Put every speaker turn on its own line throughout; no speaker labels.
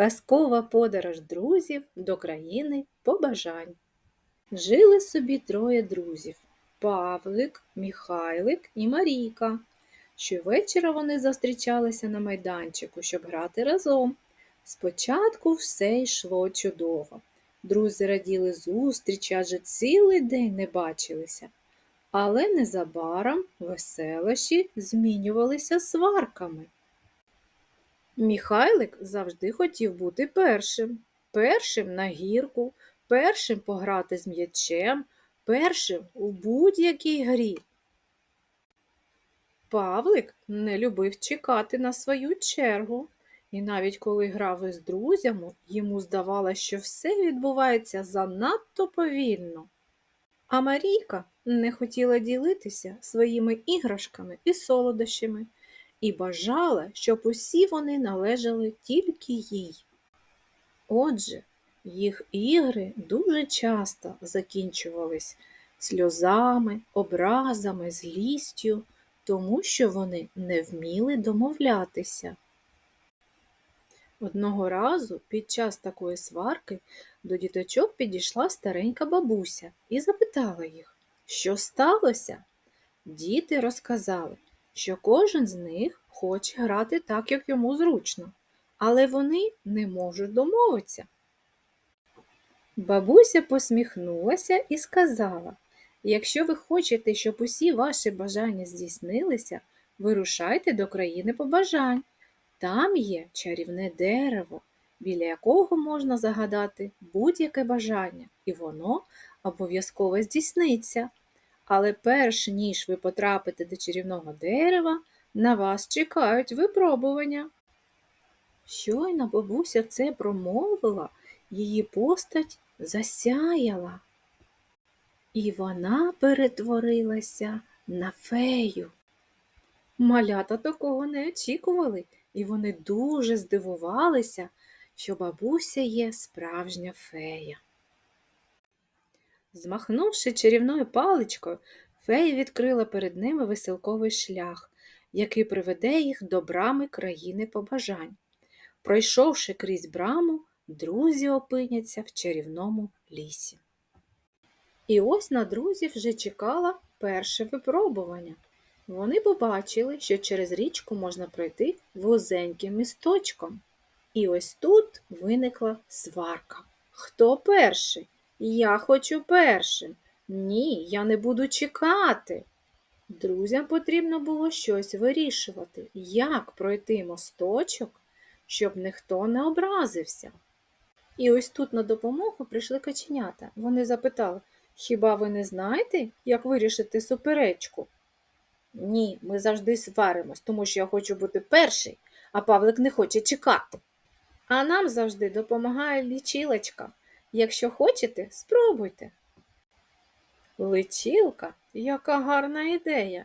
Казкова подорож друзів до країни побажань. Жили собі троє друзів Павлик, Міхайлик і Марійка. Щовечора вони зустрічалися на майданчику, щоб грати разом. Спочатку все йшло чудово. Друзі раділи зустрічі, адже цілий день не бачилися. Але незабаром веселощі змінювалися сварками. Міхайлик завжди хотів бути першим. Першим на гірку, першим пограти з м'ячем, першим у будь-якій грі. Павлик не любив чекати на свою чергу, і навіть коли грав із друзями, йому здавалося, що все відбувається занадто повільно. А Марійка не хотіла ділитися своїми іграшками і солодощами і бажала, щоб усі вони належали тільки їй. Отже, їх ігри дуже часто закінчувались сльозами, образами, злістю, тому що вони не вміли домовлятися. Одного разу під час такої сварки до діточок підійшла старенька бабуся і запитала їх, що сталося. Діти розказали, що кожен з них хоче грати так, як йому зручно, але вони не можуть домовитися. Бабуся посміхнулася і сказала, якщо ви хочете, щоб усі ваші бажання здійснилися, вирушайте до країни побажань. Там є чарівне дерево, біля якого можна загадати будь-яке бажання, і воно обов'язково здійсниться. Але перш ніж ви потрапите до чарівного дерева, на вас чекають випробування. Щойно бабуся це промовила, її постать засяяла, і вона перетворилася на фею. Малята такого не очікували, і вони дуже здивувалися, що бабуся є справжня фея. Змахнувши чарівною паличкою, фея відкрила перед ними веселковий шлях, який приведе їх до брами країни побажань. Пройшовши крізь браму, друзі опиняться в чарівному лісі. І ось на друзів вже чекало перше випробування. Вони побачили, що через річку можна пройти вузеньким місточком. І ось тут виникла сварка. Хто перший? Я хочу першим. Ні, я не буду чекати. Друзям потрібно було щось вирішувати, як пройти мосточок, щоб ніхто не образився. І ось тут на допомогу прийшли каченята. Вони запитали, хіба ви не знаєте, як вирішити суперечку? Ні, ми завжди сваримось, тому що я хочу бути перший, а Павлик не хоче чекати. А нам завжди допомагає лічилочка. Якщо хочете, спробуйте. Личилка, яка гарна ідея.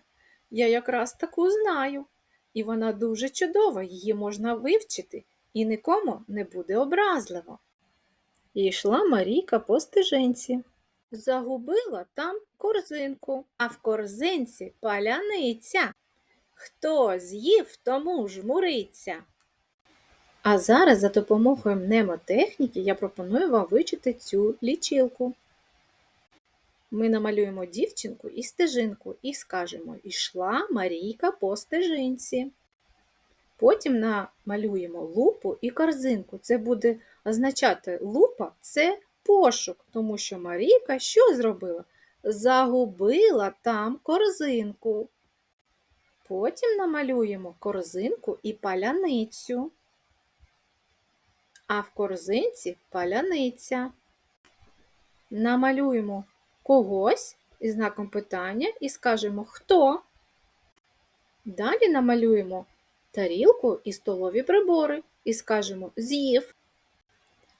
Я якраз таку знаю. І вона дуже чудова, її можна вивчити, і нікому не буде образливо. І йшла Марійка по стежинці. Загубила там корзинку, а в корзинці паляниця. Хто з'їв, тому жмуриться. А зараз за допомогою мнемотехніки я пропоную вам вивчити цю лічилку. Ми намалюємо дівчинку і стежинку і скажемо Ішла Марійка по стежинці. Потім намалюємо лупу і корзинку. Це буде означати лупа це пошук, тому що Марійка що зробила? Загубила там корзинку. Потім намалюємо корзинку і паляницю. А в корзинці паляниця. Намалюємо когось із знаком питання і скажемо хто. Далі намалюємо тарілку і столові прибори і скажемо з'їв.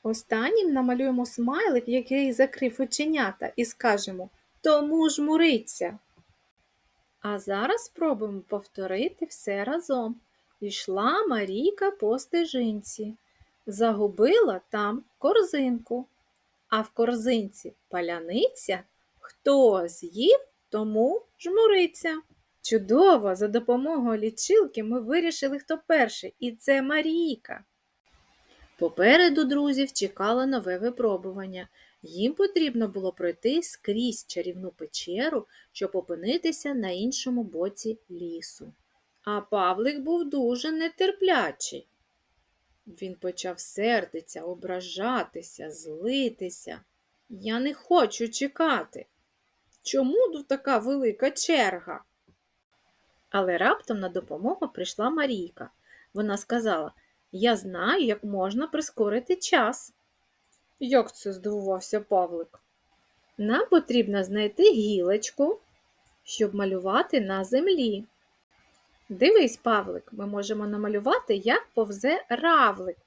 Останнім намалюємо смайлик, який закрив оченята, і скажемо тому жмуриться. А зараз спробуємо повторити все разом. Ішла Марійка по стежинці, загубила там корзинку, а в корзинці паляниця хто з'їв, тому жмуриться. Чудово! За допомогою лічилки ми вирішили, хто перший, і це Марійка. Попереду друзів чекало нове випробування. Їм потрібно було пройти скрізь чарівну печеру, щоб опинитися на іншому боці лісу. А Павлик був дуже нетерплячий. Він почав сердитися, ображатися, злитися. Я не хочу чекати. Чому тут така велика черга? Але раптом на допомогу прийшла Марійка. Вона сказала: Я знаю, як можна прискорити час. Як це здивувався Павлик? Нам потрібно знайти гілочку, щоб малювати на землі. Дивись, Павлик, ми можемо намалювати, як повзе равлик.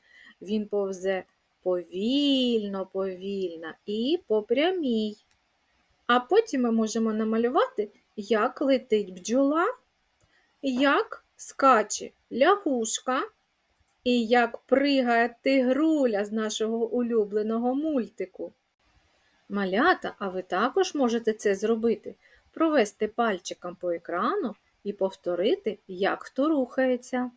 Він повзе повільно, повільно і по прямій. А потім ми можемо намалювати, як летить бджола, як скаче лягушка і як пригає тигруля з нашого улюбленого мультику. Малята, а ви також можете це зробити, провести пальчиком по екрану і повторити, як хто рухається.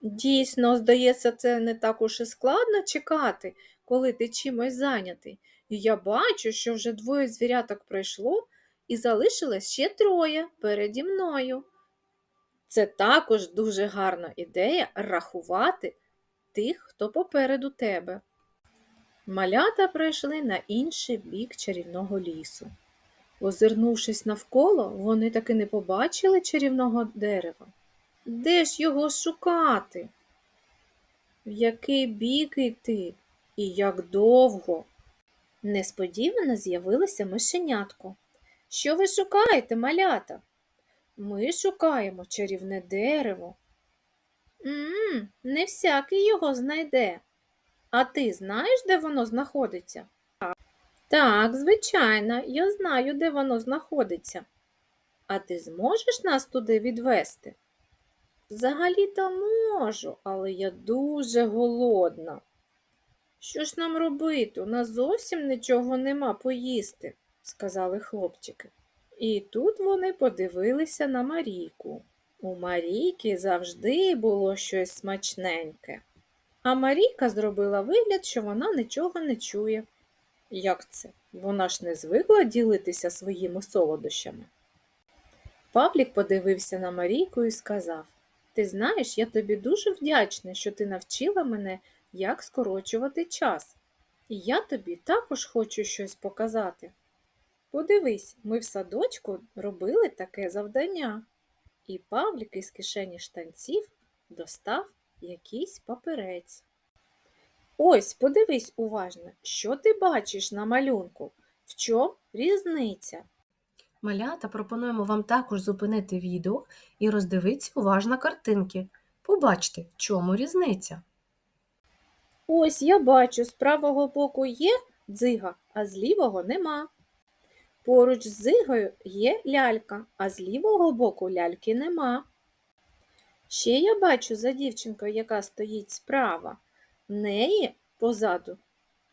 Дійсно, здається, це не так уж і складно чекати, коли ти чимось зайнятий. І я бачу, що вже двоє звіряток пройшло і залишилось ще троє переді мною. Це також дуже гарна ідея рахувати тих, хто попереду тебе. Малята прийшли на інший бік чарівного лісу. Озирнувшись навколо, вони таки не побачили чарівного дерева. Де ж його шукати? В який бік йти і як довго? Несподівано з'явилося мишенятко. Що ви шукаєте, малята? Ми шукаємо чарівне дерево. м не всякий його знайде. А ти знаєш, де воно знаходиться? Так, звичайно, я знаю, де воно знаходиться. А ти зможеш нас туди відвести? Взагалі-то можу, але я дуже голодна. Що ж нам робити? У нас зовсім нічого нема поїсти, сказали хлопчики. І тут вони подивилися на Марійку. У Марійки завжди було щось смачненьке. А Марійка зробила вигляд, що вона нічого не чує. Як це? Вона ж не звикла ділитися своїми солодощами. Павлік подивився на Марійку і сказав Ти знаєш, я тобі дуже вдячний, що ти навчила мене, як скорочувати час. І я тобі також хочу щось показати. Подивись, ми в садочку робили таке завдання. І Павлік із кишені штанців достав якийсь папірець. Ось, подивись уважно, що ти бачиш на малюнку, в чому різниця?
Малята пропонуємо вам також зупинити відео і роздивитися уважно картинки. Побачте, в чому різниця.
Ось я бачу, з правого боку є дзига, а з лівого нема. Поруч з дзигою є лялька, а з лівого боку ляльки нема. Ще я бачу за дівчинкою, яка стоїть справа. Неї позаду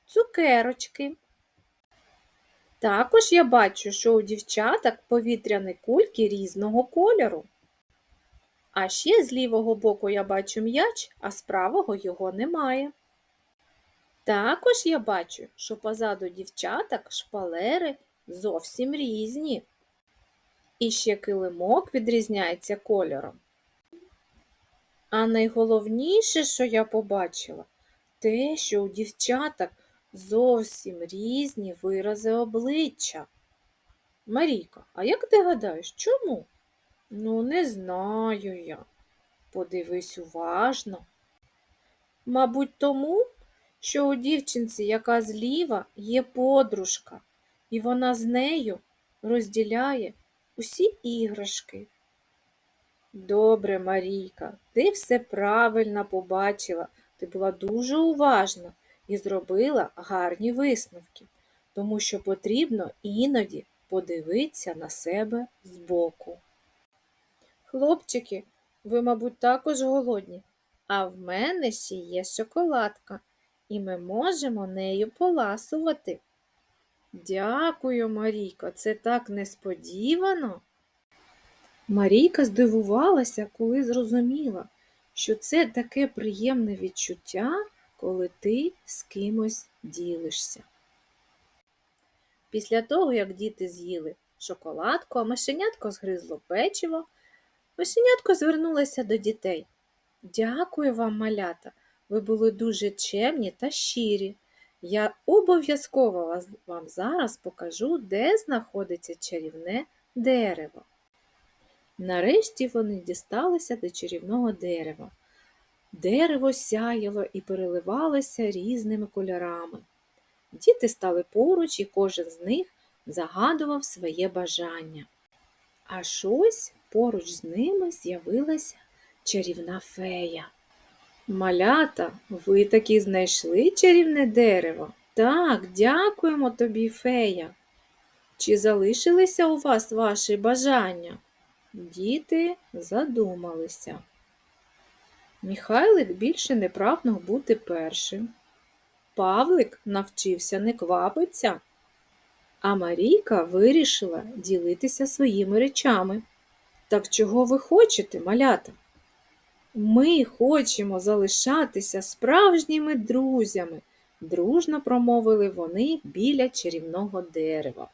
цукерочки. Також я бачу, що у дівчаток повітряні кульки різного кольору. А ще з лівого боку я бачу м'яч, а з правого його немає. Також я бачу, що позаду дівчаток шпалери зовсім різні. І ще килимок відрізняється кольором. А найголовніше, що я побачила, те, що у дівчаток зовсім різні вирази обличчя. Марійка, а як ти гадаєш, чому? Ну, не знаю я. Подивись уважно. Мабуть, тому, що у дівчинці, яка зліва, є подружка, і вона з нею розділяє усі іграшки. Добре, Марійка, ти все правильно побачила, ти була дуже уважна і зробила гарні висновки, тому що потрібно іноді подивитися на себе збоку. Хлопчики, ви, мабуть, також голодні, а в мене ще є шоколадка, і ми можемо нею поласувати. Дякую, Марійко, це так несподівано. Марійка здивувалася, коли зрозуміла, що це таке приємне відчуття коли ти з кимось ділишся. Після того, як діти з'їли шоколадку, а мишенятко згризло печиво, мишенятко звернулося до дітей. Дякую вам, малята. Ви були дуже чемні та щирі. Я обов'язково вам зараз покажу, де знаходиться чарівне дерево. Нарешті вони дісталися до чарівного дерева. Дерево сяяло і переливалося різними кольорами. Діти стали поруч, і кожен з них загадував своє бажання. Аж ось поруч з ними з'явилася чарівна фея. Малята, ви таки знайшли чарівне дерево? Так, дякуємо тобі, фея. Чи залишилися у вас ваші бажання? Діти задумалися. Михайлик більше не прагнув бути першим. Павлик навчився не квапиться, а Марійка вирішила ділитися своїми речами. Так чого ви хочете, малята? Ми хочемо залишатися справжніми друзями, дружно промовили вони біля чарівного дерева.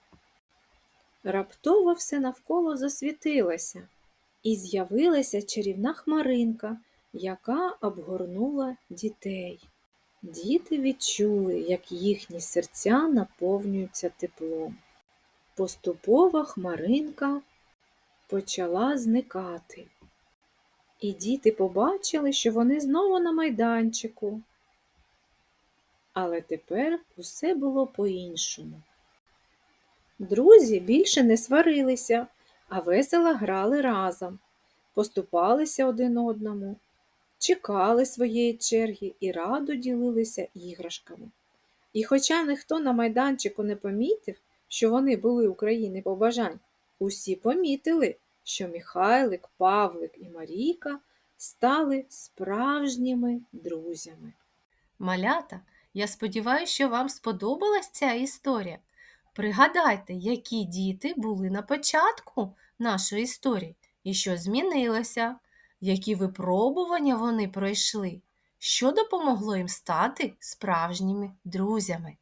Раптово все навколо засвітилося, і з'явилася чарівна хмаринка, яка обгорнула дітей. Діти відчули, як їхні серця наповнюються теплом. Поступово хмаринка почала зникати. І діти побачили, що вони знову на майданчику. Але тепер усе було по-іншому. Друзі більше не сварилися, а весело грали разом, поступалися один одному, чекали своєї черги і радо ділилися іграшками. І хоча ніхто на майданчику не помітив, що вони були у країни побажань, усі помітили, що Михайлик, Павлик і Марійка стали справжніми друзями.
Малята, я сподіваюся, що вам сподобалась ця історія. Пригадайте, які діти були на початку нашої історії і що змінилося, які випробування вони пройшли, що допомогло їм стати справжніми друзями.